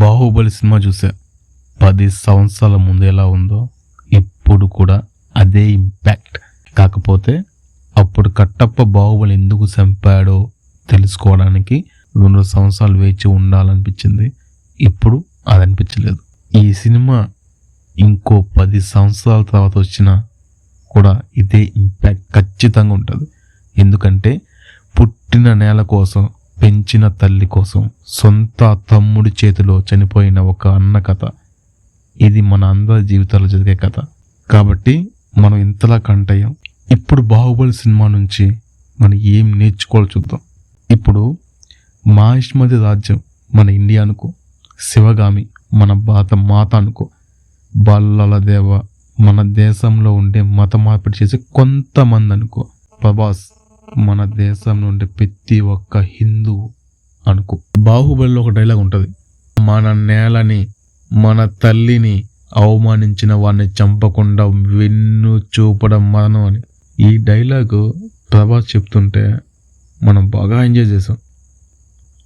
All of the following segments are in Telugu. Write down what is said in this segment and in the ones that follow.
బాహుబలి సినిమా చూసా పది సంవత్సరాల ముందు ఎలా ఉందో ఇప్పుడు కూడా అదే ఇంపాక్ట్ కాకపోతే అప్పుడు కట్టప్ప బాహుబలి ఎందుకు చంపాడో తెలుసుకోవడానికి రెండు సంవత్సరాలు వేచి ఉండాలనిపించింది. ఇప్పుడు అది అనిపించలేదు. ఈ సినిమా ఇంకో పది సంవత్సరాల తర్వాత వచ్చినా కూడా ఇదే ఇంపాక్ట్ ఖచ్చితంగా ఉంటుంది. ఎందుకంటే పుట్టిన నేల కోసం పెంచిన తల్లి కోసం సొంత తమ్ముడి చేతిలో చనిపోయిన ఒక అన్న కథ. ఇది మన అందరి జీవితాల్లో జరిగే కథ. కాబట్టి మనం ఇంతలా కంటయ్యాం. ఇప్పుడు బాహుబలి సినిమా నుంచి మనం ఏం నేర్చుకోవాలి చూద్దాం. ఇప్పుడు మాహిష్మతి రాజ్యం మన ఇండియా అనుకో శివగామి మన భారత మాత అనుకో బల్లల దేవ మన దేశంలో ఉండే మత మార్పిడి చేసే కొంతమంది అనుకో ప్రభాస్ మన దేశం నుండి ప్రతి ఒక్క హిందువు అనుకో. బాహుబలిలో ఒక డైలాగ్ ఉంటుంది. మన నేలని మన తల్లిని అవమానించిన వాడిని చంపకుండా వెన్ను చూపడం మరణం అని. ఈ డైలాగు ప్రభాస్ చెప్తుంటే మనం బాగా ఎంజాయ్ చేసాం.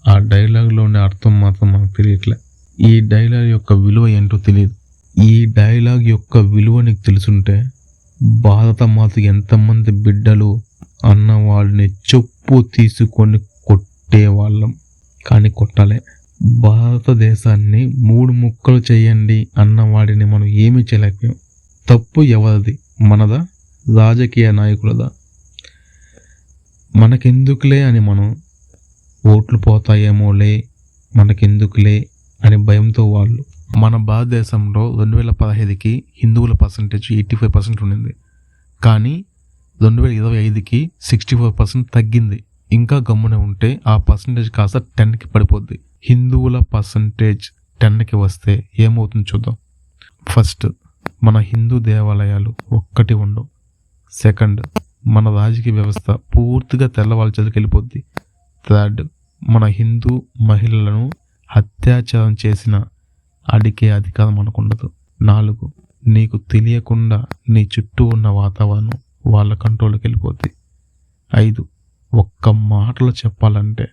ఆ డైలాగ్లో ఉండే అర్థం మాత్రం మనకు తెలియట్లే. ఈ డైలాగ్ యొక్క విలువ ఏంటో తెలియదు. ఈ డైలాగ్ యొక్క విలువ నీకు తెలుసుంటే భారత మాత ఎంతమంది బిడ్డలు అన్న వాళ్ళని చెప్పు తీసుకొని కొట్టేవాళ్ళం కానీ కొట్టలే. భారతదేశాన్ని మూడు ముక్కలు చేయండి అన్న వాడిని మనం ఏమీ చేయలేకపోయాం. తప్పు ఎవరిది? మనదా? రాజకీయ నాయకులదా? మనకెందుకులే అని మనం ఓట్లు పోతాయేమోలే మనకెందుకులే అని భయంతో వాళ్ళు. మన భారతదేశంలో రెండు వేల పదహైదుకి హిందువుల పర్సంటేజ్ ఎయిటీ ఫైవ్ పర్సెంట్ ఉండింది. కానీ రెండు వేల ఇరవై ఐదుకి సిక్స్టీ ఫోర్ పర్సెంట్ తగ్గింది. ఇంకా గమ్మున ఉంటే ఆ పర్సంటేజ్ కాస్త టెన్కి పడిపోద్ది. హిందువుల పర్సంటేజ్ టెన్కి వస్తే ఏమవుతుంది చూద్దాం. ఫస్ట్ మన హిందూ దేవాలయాలు ఒక్కటి ఉండవు సెకండ్ మన రాజకీయ వ్యవస్థ పూర్తిగా తెల్లవాళ్ళ చేతికి వెళ్ళిపోద్ది. థర్డ్ మన హిందూ మహిళలను అత్యాచారం చేసిన అడిగే అధికారం మనకు ఉండదు. నాలుగు నీకు తెలియకుండా నీ చుట్టూ ఉన్న వాతావరణం వాళ్ళ కంట్రోల్కి వెళ్ళిపోద్ది. ఐదు ఒక్క మాటలో చెప్పాలంటే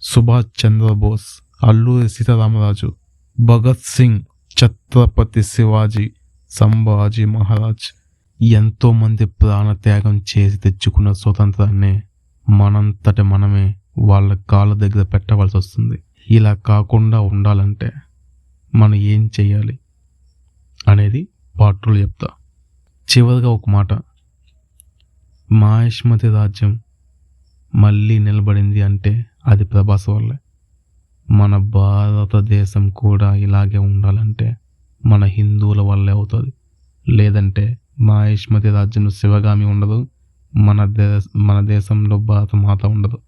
సుభాష్ చంద్రబోస్ అల్లూరి సీతారామరాజు భగత్ సింగ్ ఛత్రపతి శివాజీ సంభాజీ మహారాజ్ ఎంతోమంది ప్రాణత్యాగం చేసి తెచ్చుకున్న స్వతంత్రాన్ని మనంతట మనమే వాళ్ళ కాళ్ళ దగ్గర పెట్టవలసి వస్తుంది. ఇలా కాకుండా ఉండాలంటే మనం ఏం చేయాలి అనేది పాటలు చెప్తా. చివరిగా ఒక మాట. మాహిష్మతి రాజ్యం మళ్ళీ నిలబడింది అంటే అది ప్రభాస్ వల్లే. మన భారతదేశం కూడా ఇలాగే ఉండాలంటే మన హిందువుల వల్లే అవుతుంది. లేదంటే మాహిష్మతి రాజ్యంలో శివగామి ఉండదు. మన దేశ మన దేశంలో భారత మాత ఉండదు.